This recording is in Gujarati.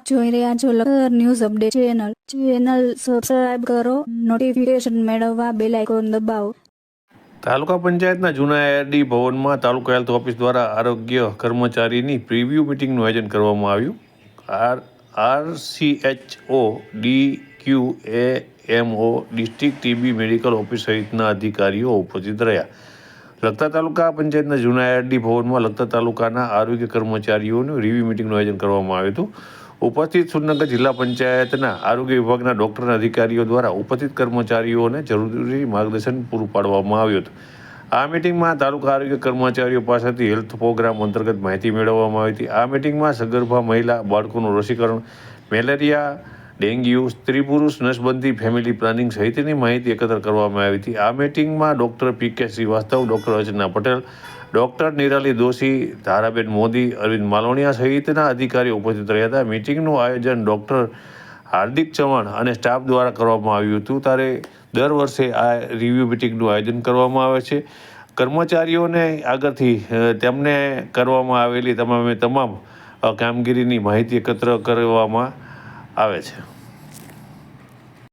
આપ જોઈ રહ્યા છો લખર news update channel. Channel subscribe કરો નોટિફિકેશન મેળવવા બેલ આઇકોન દબાવો. તાલુકા પંચાયતના જૂના એઆરડી ભવનમાં તાલુકા હેલ્થ ઓફિસ દ્વારા આરોગ્ય કર્મચારીની પ્રિવ્યૂ મિટિંગનું આયોજન કરવામાં આવ્યું. R, RCHO D Q A M O district TB medical office સહિતના અધિકારીઓ ઉપસ્થિત રહ્યા. લખતા તાલુકા પંચાયતના જૂના એઆરડી ભવનમાં લખતર તાલુકાના આરોગ્ય કર્મચારીઓનું રિવ્યૂ મિટિંગનું આયોજન કરવામાં આવ્યું હતું. ઉપસ્થિત સુરનગર જિલ્લા પંચાયતના આરોગ્ય વિભાગના ડોક્ટરના અધિકારીઓ દ્વારા ઉપસ્થિત કર્મચારીઓને જરૂરી માર્ગદર્શન પૂરું પાડવામાં આવ્યું હતું. આ મિટિંગમાં તાલુકા આરોગ્ય કર્મચારીઓ પાસેથી હેલ્થ પ્રોગ્રામ અંતર્ગત માહિતી મેળવવામાં આવી હતી. આ મિટિંગમાં સગર્ભા મહિલા બાળકોનું રસીકરણ, મેલેરિયા ડેન્ગ્યુ સ્ત્રી પુરુષ નસબંધી, ફેમિલી પ્લાનિંગ સહિતની માહિતી એકત્ર કરવામાં આવી હતી. આ મિટિંગમાં doctor P K Srivastava, doctor Archana Patel, doctor Nirali Doshi, Dharaben Modi, Arvind Maloniya સહિતના અધિકારીઓ ઉપસ્થિત રહ્યા હતા. મિટિંગનું આયોજન ડૉક્ટર હાર્દિક ચૌહાણ અને સ્ટાફ દ્વારા કરવામાં આવ્યું હતું. ત્યારે દર વર્ષે આ રિવ્યૂ મિટિંગનું આયોજન કરવામાં આવે છે. કર્મચારીઓને આગળથી તેમને કરવામાં આવેલી તમામે તમામ કામગીરીની માહિતી એકત્ર કરવામાં આવે છે.